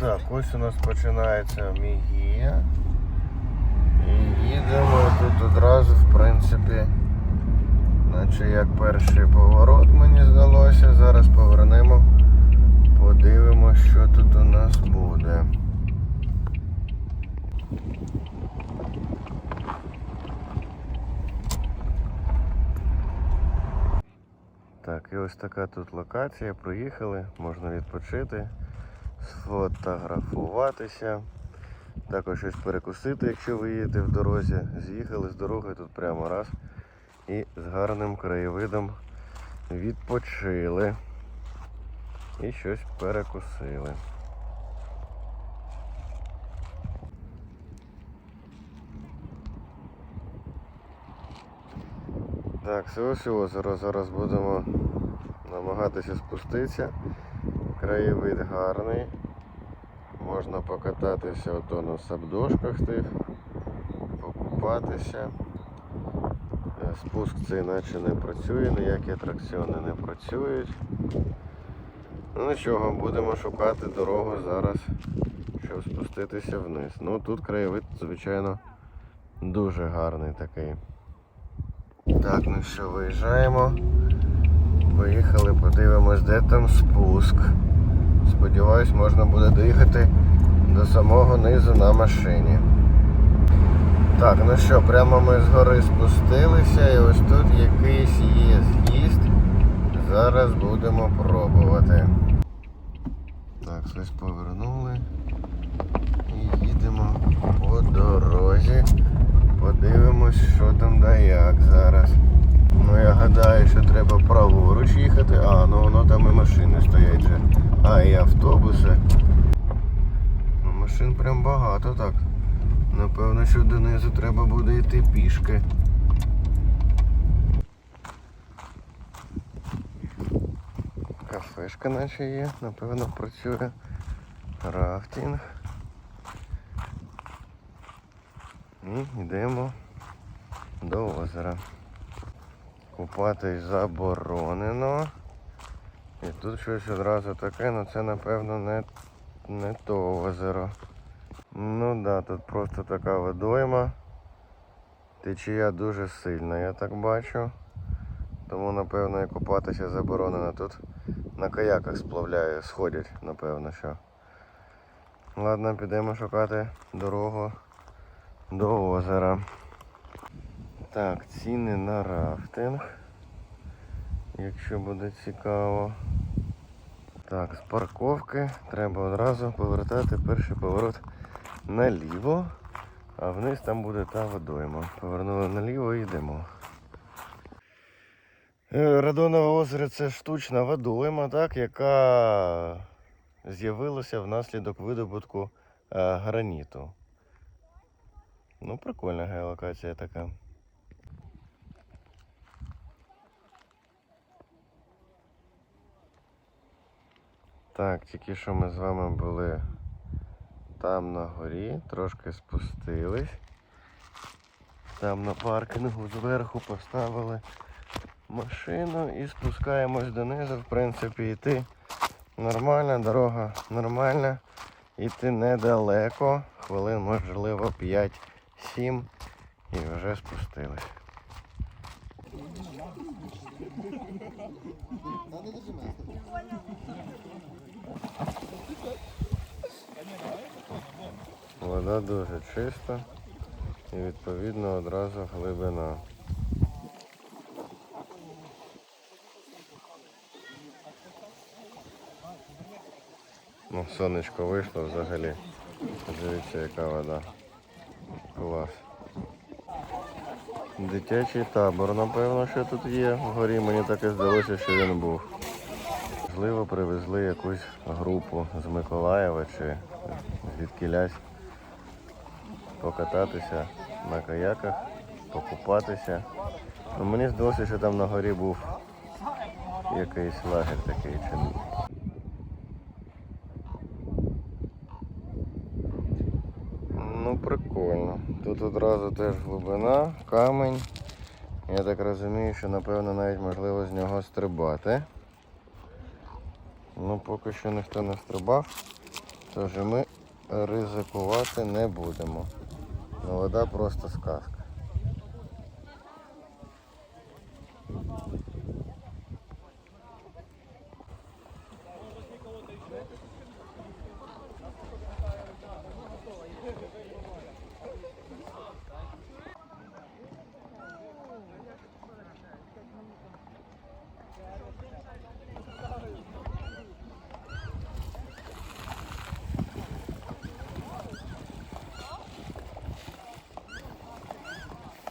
Так, ось у нас починається мігія. І їдемо тут одразу, в принципі, наче як перший поворот мені здалося. Зараз повернемо, подивимося, що тут у нас. Так, і ось така тут локація. Приїхали, можна відпочити, сфотографуватися, також щось перекусити, якщо ви їдете в дорозі. З'їхали з дороги тут прямо раз і з гарним краєвидом відпочили і щось перекусили. Так, це ось озеро. Зараз будемо намагатися спуститися. Краєвид гарний. Можна покататися ото на сабдошках тих, покупатися. Е, Спуск цей наче не працює, ніякі атракціони не працюють. Ну нічого, будемо шукати дорогу зараз, щоб спуститися вниз. Ну тут краєвид, звичайно, дуже гарний такий. Так, ну що, виїжджаємо. Поїхали, подивимось, де там спуск. Сподіваюсь, можна буде доїхати до самого низу на машині. Так, ну що, прямо ми з гори спустилися і ось тут якийсь є з'їзд. Зараз будемо пробувати. Так, щось повернули. І їдемо по дорозі. Подивимось, що там да як зараз. Ну я гадаю, що треба праворуч їхати. А, ну воно там і машини стоять же. А, і автобуси. Ну, машин прям багато так. Напевно, що донизу треба буде йти пішки. Кафешка наче є, напевно працює. Рафтинг. І йдемо до озера. Купатись заборонено. І тут щось одразу таке, але це напевно не, не то озеро. Ну да, тут просто така водойма. Течія дуже сильна, я так бачу. Тому напевно і купатися заборонено. Тут на каяках сплавляють, сходять, напевно, що. Ладно, підемо шукати дорогу до озера. Так, ціни на рафтинг. Якщо буде цікаво. Так, з парковки треба одразу повертати перший поворот наліво, а вниз там буде та водойма. Повернули наліво і йдемо. Е, Радонове озеро це штучна водойма, так, яка з'явилася внаслідок видобутку е, граніту. Ну, прикольна геолокація така. Так, тільки що ми з вами були там на горі, трошки спустились. Там на паркінгу зверху поставили машину і спускаємось донизу. В принципі, йти нормальна, дорога нормальна. Йти недалеко, хвилин можливо 5-7 і вже спустились. Вода дуже чиста і відповідно одразу глибина. Ну, сонечко вийшло взагалі. Дивіться, яка вода. Клас. Дитячий табор, напевно, що тут є. Вгорі мені так і здалося, що він був. Можливо, привезли якусь групу з Миколаєва чи звідкілясь покататися на каяках, покупатися. Ну, мені здалося, що там на горі був якийсь лагерь такий. Чи... Ну, прикольно. Тут одразу теж глибина, камень. Я так розумію, що напевно навіть можливо з нього стрибати. Ну поки що ніхто не стрибав. Тож ми ризикувати не будемо. Ну, вода просто сказка.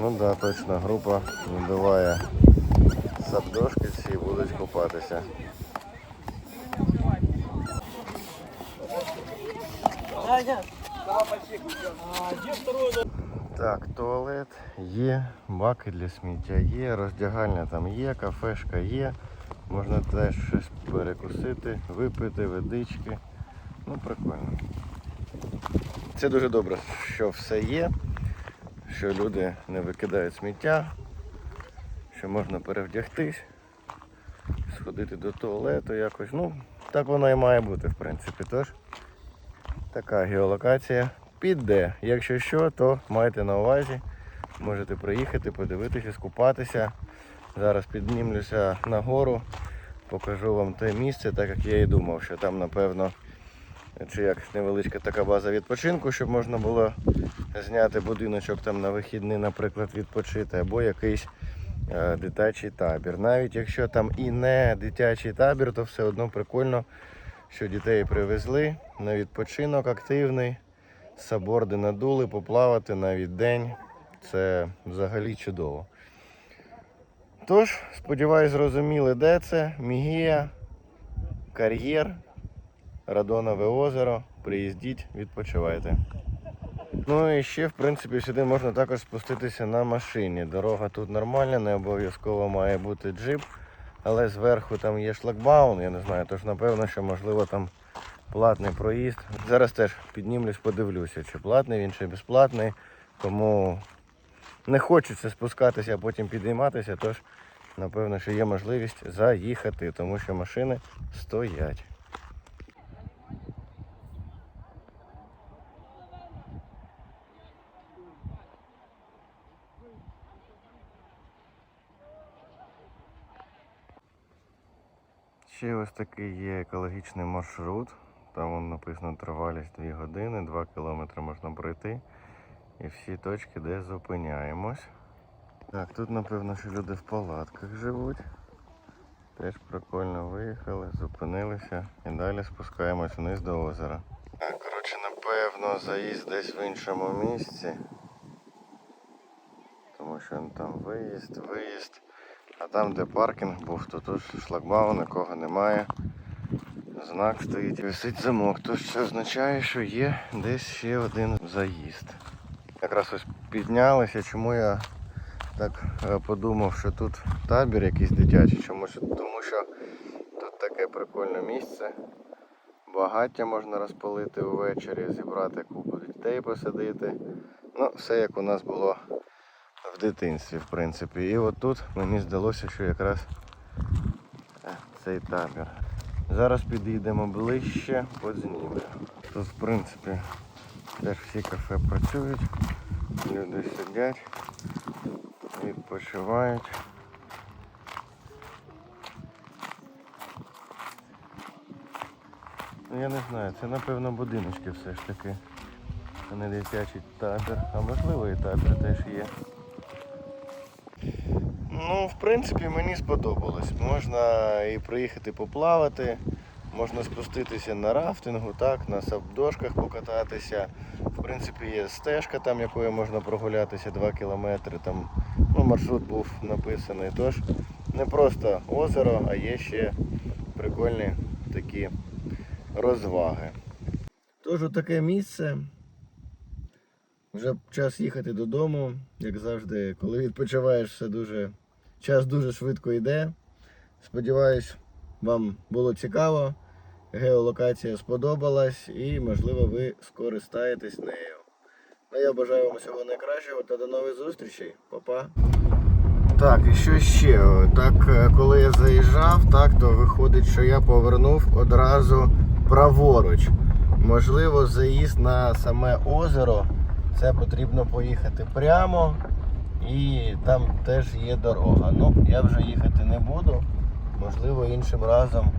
Ну да, точно, група вибиває сабдошки ці і будуть купатися. Так, туалет є, баки для сміття є, роздягальня там є, кафешка є. Можна теж щось перекусити, випити, водички. Ну, прикольно. Це дуже добре, що все є, що люди не викидають сміття, що можна перевдягтись, сходити до туалету якось. Ну, так воно і має бути, в принципі. Тож, така геолокація піде. Якщо що, то майте на увазі. Можете приїхати, подивитися, скупатися. Зараз піднімлюся на гору, покажу вам те місце, так як я і думав, що там напевно чи як невеличка така база відпочинку, щоб можна було зняти будиночок там на вихідний, наприклад, відпочити, або якийсь е, дитячий табір. Навіть якщо там і не дитячий табір, то все одно прикольно, що дітей привезли на відпочинок активний, саборди надули, поплавати навіть день. Це взагалі чудово. Тож, сподіваюсь, зрозуміли, де це. Мігія, кар'єр, Радонове озеро. Приїздіть, відпочивайте. Ну і ще, в принципі, сюди можна також спуститися на машині. Дорога тут нормальна, не обов'язково має бути джип, але зверху там є шлагбаун, я не знаю, тож напевно, що можливо там платний проїзд. Зараз теж піднімлюсь, подивлюся, чи платний він, чи безплатний. Тому не хочеться спускатися, а потім підійматися, тож напевно, що є можливість заїхати, тому що машини стоять. Ще ось такий є екологічний маршрут. Там вон написано тривалість 2 години, 2 кілометри можна пройти. І всі точки, де зупиняємось. Так, тут напевно, що люди в палатках живуть. Теж прикольно виїхали, зупинилися і далі спускаємось вниз до озера. Так, коротше, напевно, заїзд десь в іншому місці. Тому що там виїзд, виїзд. А там, де паркінг був, то тут шлагбаум, нікого немає. Знак стоїть, висить замок. Тож це означає, що є десь ще один заїзд. Якраз ось піднялися, чому я так е, подумав, що тут табір якийсь дитячий, чомусь тому що тут таке прикольне місце. Багаття можна розпалити увечері, зібрати купу дітей посадити. Ну, все як у нас було в дитинстві, в принципі. І от тут мені здалося, що якраз е, цей табір. Зараз підійдемо ближче, познімемо. Тут, в принципі, теж всі кафе працюють, люди сидять, відпочивають. Ну я не знаю, це напевно будиночки все ж таки. Це не дитячий табір, а можливо і табір теж є. Ну, в принципі, мені сподобалось. Можна і приїхати поплавати, можна спуститися на рафтингу, так, на сабдошках покататися. В принципі, є стежка, там, якою можна прогулятися 2 кілометри. Там, ну, маршрут був написаний. Тож не просто озеро, а є ще прикольні такі розваги. Тож таке місце. Вже час їхати додому. Як завжди, коли відпочиваєш, все дуже час дуже швидко йде. Сподіваюсь, вам було цікаво. Геолокація сподобалась і, можливо, ви скористаєтесь нею. Ну, я бажаю вам всього найкращого та до нових зустрічей. Па-па. Так, і що ще? Так, е, коли я заїжджав, так, то виходить, що я повернув одразу праворуч. Можливо, заїзд на саме озеро. Це потрібно поїхати прямо. І там теж є дорога. Ну, я вже їхати не буду. Можливо, іншим разом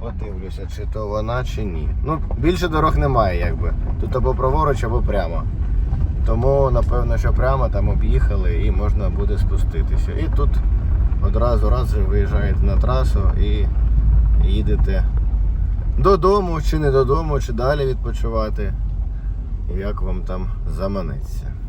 подивлюся, чи то вона, чи ні. Ну, більше дорог немає, якби. Тут або праворуч, або прямо. Тому, напевно, що прямо там об'їхали і можна буде спуститися. І тут одразу раз виїжджаєте на трасу і їдете додому, чи не додому, чи далі відпочивати. Як вам там заманеться.